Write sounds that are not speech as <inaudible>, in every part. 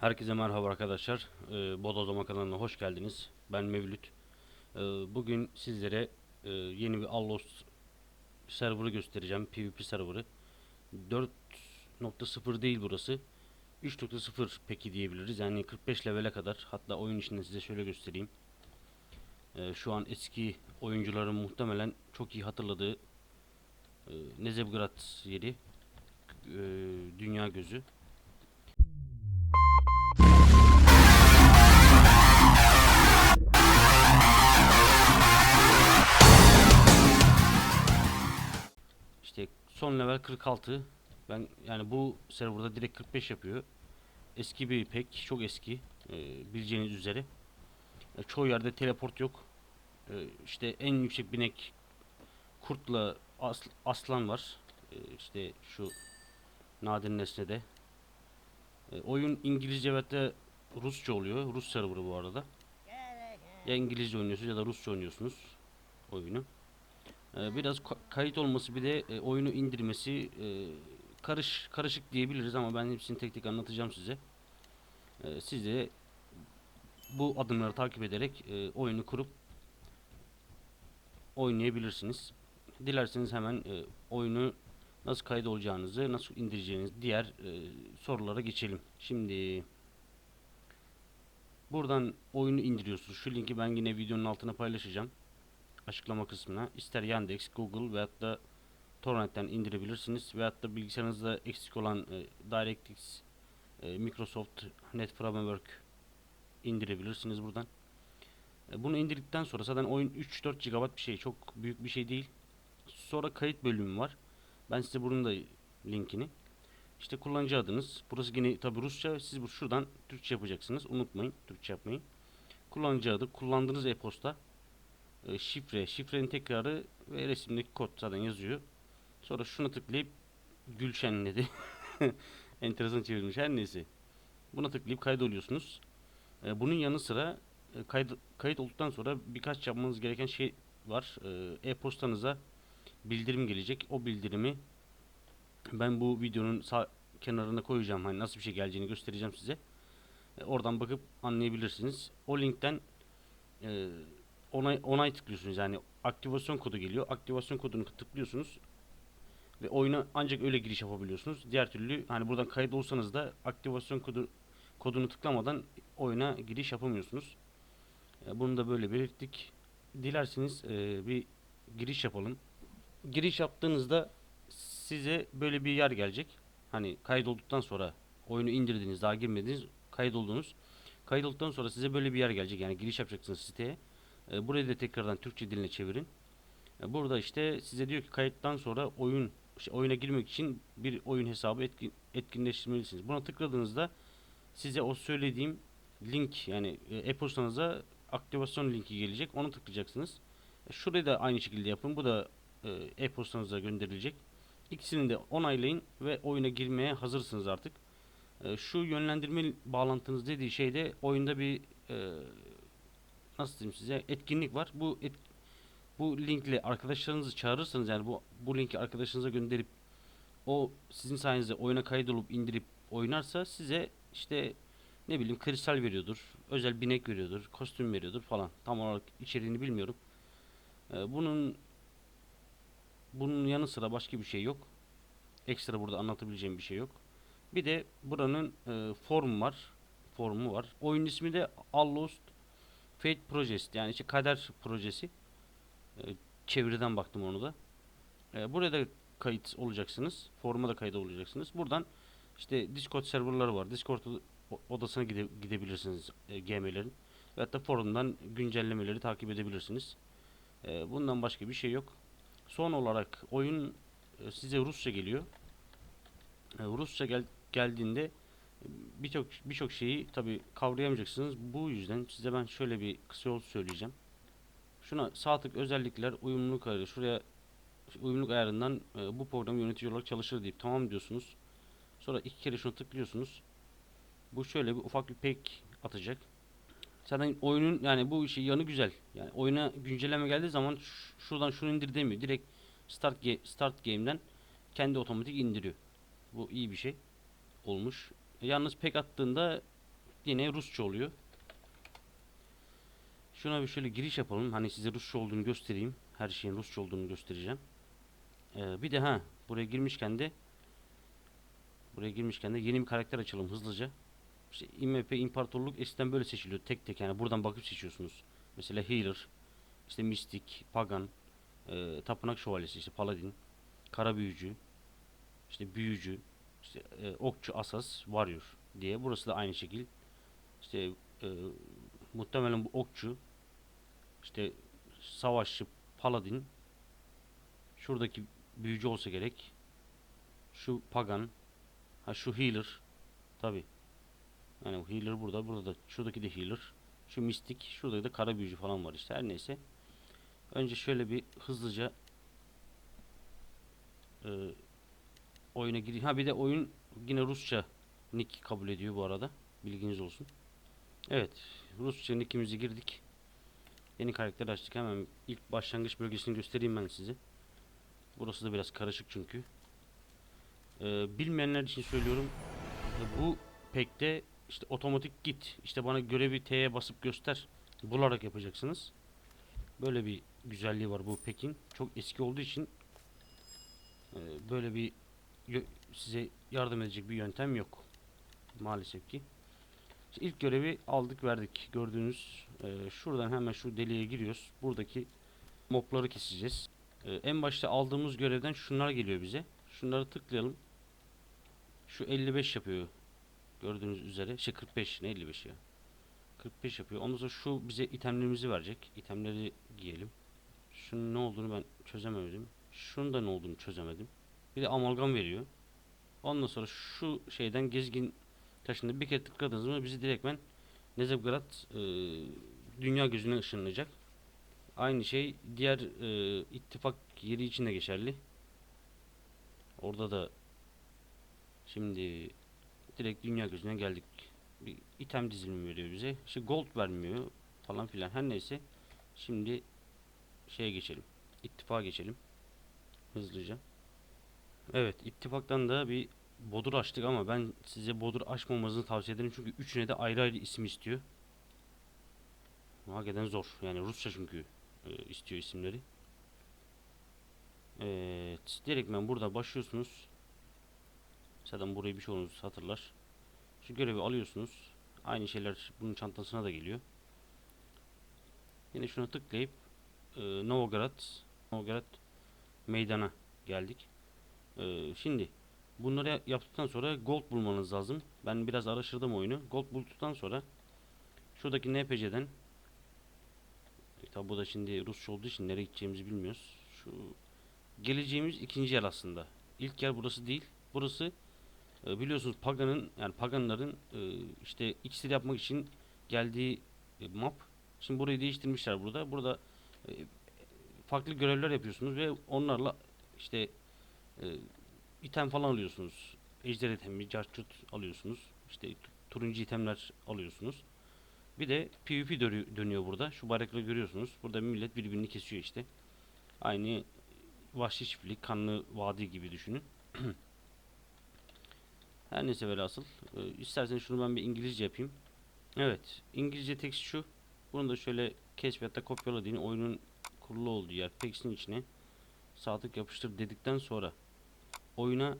Herkese merhaba arkadaşlar. Ee, Bodozlama kanalına hoş geldiniz. Ben Mevlüt. Ee, bugün sizlere e, yeni bir Allos serverı göstereceğim. PvP serverı. 4.0 değil burası. 3.0 peki diyebiliriz. Yani 45 levele kadar. Hatta oyun içinde size şöyle göstereyim. Ee, şu an eski oyuncuların muhtemelen çok iyi hatırladığı e, Nezebgrad yeri. E, dünya gözü. Son level 46. Ben yani bu serverda direkt 45 yapıyor. Eski bir pek çok eski e, bileceğiniz üzere. E, çoğu yerde teleport yok. E, işte en yüksek binek kurtla as- aslan var. E, işte şu nadir nesnede. E, oyun İngilizce ve de Rusça oluyor. Rus serverı bu arada. Ya İngilizce oynuyorsunuz ya da Rusça oynuyorsunuz oyunu. Ee, biraz ka- kayıt olması bir de e, oyunu indirmesi e, karış karışık diyebiliriz ama ben hepsini tek tek anlatacağım size. Ee, siz de bu adımları takip ederek e, oyunu kurup oynayabilirsiniz. Dilerseniz hemen oyunu nasıl kayıt olacağınızı, nasıl indireceğiniz diğer sorulara geçelim. Şimdi buradan oyunu indiriyorsunuz. Şu linki ben yine videonun altına paylaşacağım açıklama kısmına ister Yandex, Google veyahut da torrentten indirebilirsiniz veyahut da bilgisayarınızda eksik olan e, DirectX, e, Microsoft Net Framework indirebilirsiniz buradan. E, bunu indirdikten sonra zaten oyun 3-4 GB bir şey çok büyük bir şey değil. Sonra kayıt bölümü var. Ben size bunun da linkini. İşte kullanıcı adınız. Burası yine tabi Rusça. Siz bu şuradan Türkçe yapacaksınız. Unutmayın Türkçe yapmayı. Kullanıcı adı, kullandığınız e-posta, e, şifre, şifrenin tekrarı ve resimdeki kod zaten yazıyor. Sonra şuna tıklayıp Gülşen dedi. <laughs> Enteresan çevirmiş her neyse. Buna tıklayıp kaydoluyorsunuz. E, bunun yanı sıra e, kayıt, kayıt olduktan sonra birkaç yapmanız gereken şey var. E, E-postanıza bildirim gelecek. O bildirimi ben bu videonun sağ kenarına koyacağım. Hani nasıl bir şey geleceğini göstereceğim size. E, oradan bakıp anlayabilirsiniz. O linkten e, onay, onay tıklıyorsunuz yani aktivasyon kodu geliyor. Aktivasyon kodunu tıklıyorsunuz ve oyuna ancak öyle giriş yapabiliyorsunuz. Diğer türlü hani buradan kayıt olsanız da aktivasyon kodu kodunu tıklamadan oyuna giriş yapamıyorsunuz. E, bunu da böyle belirttik. Dilerseniz e, bir giriş yapalım. Giriş yaptığınızda size böyle bir yer gelecek. Hani kaydolduktan sonra oyunu indirdiniz, daha girmediniz, kaydoldunuz. Kaydolduktan sonra size böyle bir yer gelecek. Yani giriş yapacaksınız siteye. E, burayı da tekrardan Türkçe diline çevirin. E, burada işte size diyor ki kayıttan sonra oyun işte oyuna girmek için bir oyun hesabı etkin, etkinleştirmelisiniz. Buna tıkladığınızda size o söylediğim link yani e, e-postanıza aktivasyon linki gelecek. Onu tıklayacaksınız. Şurayı da aynı şekilde yapın. Bu da e-postanıza gönderilecek. İkisini de onaylayın ve oyuna girmeye hazırsınız artık. Şu yönlendirme bağlantınız dediği şeyde oyunda bir e, nasıl diyeyim size etkinlik var. Bu et, bu linkle arkadaşlarınızı çağırırsanız yani bu bu linki arkadaşınıza gönderip o sizin sayenizde oyuna kaydolup indirip oynarsa size işte ne bileyim kristal veriyordur, özel binek veriyordur, kostüm veriyordur falan. Tam olarak içeriğini bilmiyorum. Ee, bunun bunun yanı sıra başka bir şey yok. Ekstra burada anlatabileceğim bir şey yok. Bir de buranın e, formu var. Formu var. Oyun ismi de Allost Fate projesi yani işte kader projesi. E, çeviriden baktım onu da. E, buraya da kayıt olacaksınız. Foruma da kayıt olacaksınız. Buradan işte Discord serverları var. Discord odasına gide, gidebilirsiniz e, GM'lerin. Hatta forumdan güncellemeleri takip edebilirsiniz. E, bundan başka bir şey yok. Son olarak oyun e, size Rusça geliyor. E, Rusça gel, geldiğinde birçok birçok şeyi tabi kavrayamayacaksınız. Bu yüzden size ben şöyle bir kısa yol söyleyeceğim. Şuna sağ tık özellikler uyumluluk ayarı şuraya uyumluluk ayarından e, bu program yönetici olarak çalışır deyip tamam diyorsunuz. Sonra iki kere şunu tıklıyorsunuz. Bu şöyle bir ufak bir pek atacak. Zaten oyunun yani bu işi yanı güzel. Yani oyuna güncelleme geldiği zaman şuradan şunu indir demiyor. Direkt start ge- start game'den kendi otomatik indiriyor. Bu iyi bir şey olmuş. Yalnız pek attığında yine Rusça oluyor. Şuna bir şöyle giriş yapalım. Hani size Rusça olduğunu göstereyim. Her şeyin Rusça olduğunu göstereceğim. Ee, bir de ha buraya girmişken de buraya girmişken de yeni bir karakter açalım hızlıca. İşte IMP İmparatorluk eskiden böyle seçiliyor tek tek yani buradan bakıp seçiyorsunuz. Mesela Healer, işte Mystic, Pagan, e, Tapınak Şövalyesi, işte Paladin, Kara Büyücü, işte Büyücü, işte e, Okçu, Asas, Warrior diye. Burası da aynı şekil. İşte e, muhtemelen bu Okçu, işte Savaşçı, Paladin, şuradaki Büyücü olsa gerek. Şu Pagan, ha şu Healer, tabi. Yani bu healer burada, burada da şuradaki de healer. Şu mistik, şurada da kara büyücü falan var işte her neyse. Önce şöyle bir hızlıca e, oyuna gireyim. Ha bir de oyun yine Rusça nick kabul ediyor bu arada. Bilginiz olsun. Evet, Rusça nickimizi girdik. Yeni karakter açtık. Hemen ilk başlangıç bölgesini göstereyim ben size. Burası da biraz karışık çünkü. Ee, bilmeyenler için söylüyorum. Bu pekte işte otomatik git. İşte bana görevi T'ye basıp göster. Bularak yapacaksınız. Böyle bir güzelliği var bu pekin. Çok eski olduğu için e, böyle bir size yardım edecek bir yöntem yok. Maalesef ki. İşte ilk görevi aldık verdik. Gördüğünüz e, şuradan hemen şu deliğe giriyoruz. Buradaki mobları keseceğiz. E, en başta aldığımız görevden şunlar geliyor bize. Şunları tıklayalım. Şu 55 yapıyor Gördüğünüz üzere şey 45 ne 55 ya. 45 yapıyor. Ondan sonra şu bize itemlerimizi verecek. İtemleri giyelim. Şunun ne olduğunu ben çözemedim. Şunun da ne olduğunu çözemedim. Bir de amalgam veriyor. Ondan sonra şu şeyden gezgin taşında bir kere tıkladığınız zaman bizi direktmen Nezebgrad e, dünya gözüne ışınlayacak. Aynı şey diğer e, ittifak yeri için de geçerli. Orada da şimdi direkt dünya gözüne geldik. Bir item dizilimi veriyor bize. İşte gold vermiyor falan filan. Her neyse. Şimdi şeye geçelim. İttifaka geçelim. Hızlıca. Evet, ittifaktan da bir bodur açtık ama ben size bodur açmamanızı tavsiye ederim çünkü üçüne de ayrı ayrı isim istiyor. Hakikaten zor. Yani Rusça çünkü e, istiyor isimleri. Evet, direktmen burada başlıyorsunuz. Zaten burayı bir çoğunuz hatırlar. Şu görevi alıyorsunuz. Aynı şeyler bunun çantasına da geliyor. Yine şuna tıklayıp e, Novgorod, Novgorod meydana geldik. E, şimdi bunları yaptıktan sonra gold bulmanız lazım. Ben biraz araştırdım oyunu. Gold bulduktan sonra şuradaki NPC'den e, tabi bu da şimdi Rusça olduğu için nereye gideceğimizi bilmiyoruz. Şu geleceğimiz ikinci yer aslında. İlk yer burası değil. Burası e, biliyorsunuz Pagan'ın yani Paganların e, işte iksir yapmak için geldiği e, map. Şimdi burayı değiştirmişler burada. Burada e, farklı görevler yapıyorsunuz ve onlarla işte e, item falan alıyorsunuz. Ejder itemi, carçurt alıyorsunuz. İşte turuncu itemler alıyorsunuz. Bir de PvP dönü- dönüyor burada. Şu bayrakları görüyorsunuz. Burada millet birbirini kesiyor işte. Aynı vahşi çiftlik, kanlı vadi gibi düşünün. <clears throat> Her neyse velhasıl. Ee, isterseniz şunu ben bir İngilizce yapayım. Evet. İngilizce tekst şu. Bunu da şöyle keşfette kopyala deyin. Oyunun kurulu olduğu yer tekstin içine sağ yapıştır dedikten sonra oyuna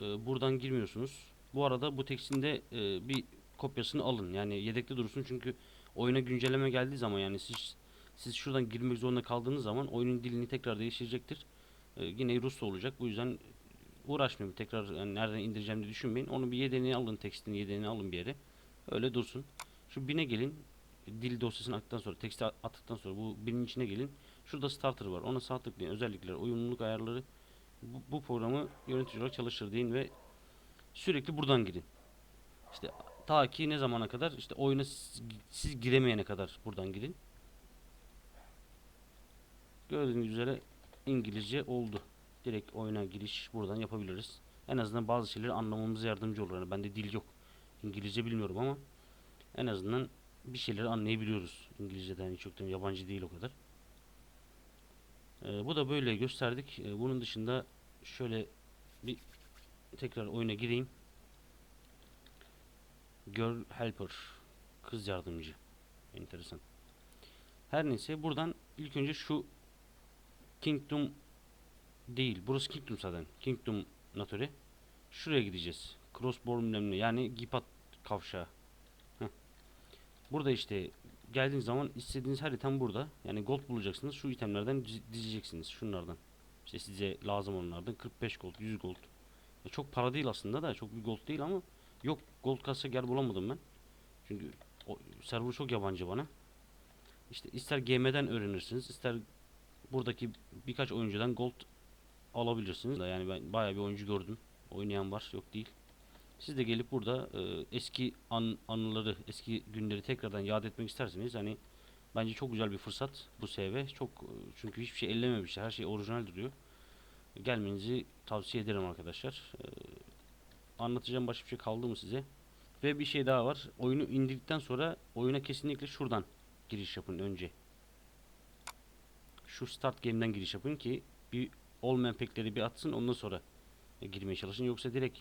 e, buradan girmiyorsunuz. Bu arada bu tekstin de e, bir kopyasını alın. Yani yedekte dursun çünkü oyuna güncelleme geldiği zaman yani siz siz şuradan girmek zorunda kaldığınız zaman oyunun dilini tekrar değiştirecektir. E, yine Rusça olacak. Bu yüzden uğraşmayın tekrar yani nereden indireceğim diye düşünmeyin. Onu bir yedeğini alın tekstin yedeğini alın bir yere. Öyle dursun. Şu bine gelin. Dil dosyasını attıktan sonra teksti attıktan sonra bu binin içine gelin. Şurada starter var. Ona sağ tıklayın. Özellikler, uyumluluk ayarları bu, bu programı yönetici olarak çalıştır deyin ve sürekli buradan girin. İşte ta ki ne zamana kadar işte oyuna siz, siz giremeyene kadar buradan girin. Gördüğünüz üzere İngilizce oldu direkt oyuna giriş buradan yapabiliriz. En azından bazı şeyleri anlamamıza yardımcı olur. Yani bende dil yok. İngilizce bilmiyorum ama en azından bir şeyleri anlayabiliyoruz. İngilizceden hiç yoktan yabancı değil o kadar. Ee, bu da böyle gösterdik. Ee, bunun dışında şöyle bir tekrar oyuna gireyim. Girl helper. Kız yardımcı. Enteresan. Her neyse buradan ilk önce şu Kingdom değil. Burası Kingdom zaten. Kingdom Natori. Şuraya gideceğiz. Crossbow bilmem. Yani Gipat kavşağı. Heh. Burada işte geldiğiniz zaman istediğiniz her item burada. Yani gold bulacaksınız. Şu itemlerden diz- dizeceksiniz. Şunlardan. İşte size lazım onlardan 45 gold, 100 gold. Ya çok para değil aslında da çok bir gold değil ama yok gold kasa gel bulamadım ben. Çünkü o, server çok yabancı bana. İşte ister GM'den öğrenirsiniz, ister buradaki birkaç oyuncudan gold alabilirsiniz. Yani ben bayağı bir oyuncu gördüm. Oynayan var, yok değil. Siz de gelip burada e, eski an, anıları, eski günleri tekrardan yad etmek isterseniz hani bence çok güzel bir fırsat bu SV. Çok e, çünkü hiçbir şey ellememişler. Her şey orijinal duruyor. Gelmenizi tavsiye ederim arkadaşlar. E, anlatacağım başka bir şey kaldı mı size? Ve bir şey daha var. Oyunu indirdikten sonra oyuna kesinlikle şuradan giriş yapın önce. Şu start game'den giriş yapın ki bir olmayan pekleri bir atsın ondan sonra girmeye çalışın. Yoksa direkt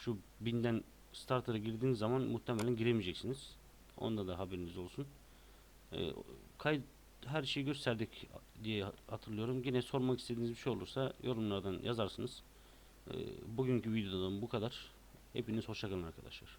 şu binden starter'a girdiğiniz zaman muhtemelen giremeyeceksiniz. Onda da haberiniz olsun. Ee, e, kayıt her şeyi gösterdik diye hatırlıyorum. Yine sormak istediğiniz bir şey olursa yorumlardan yazarsınız. E, bugünkü videodan bu kadar. Hepiniz hoşçakalın arkadaşlar.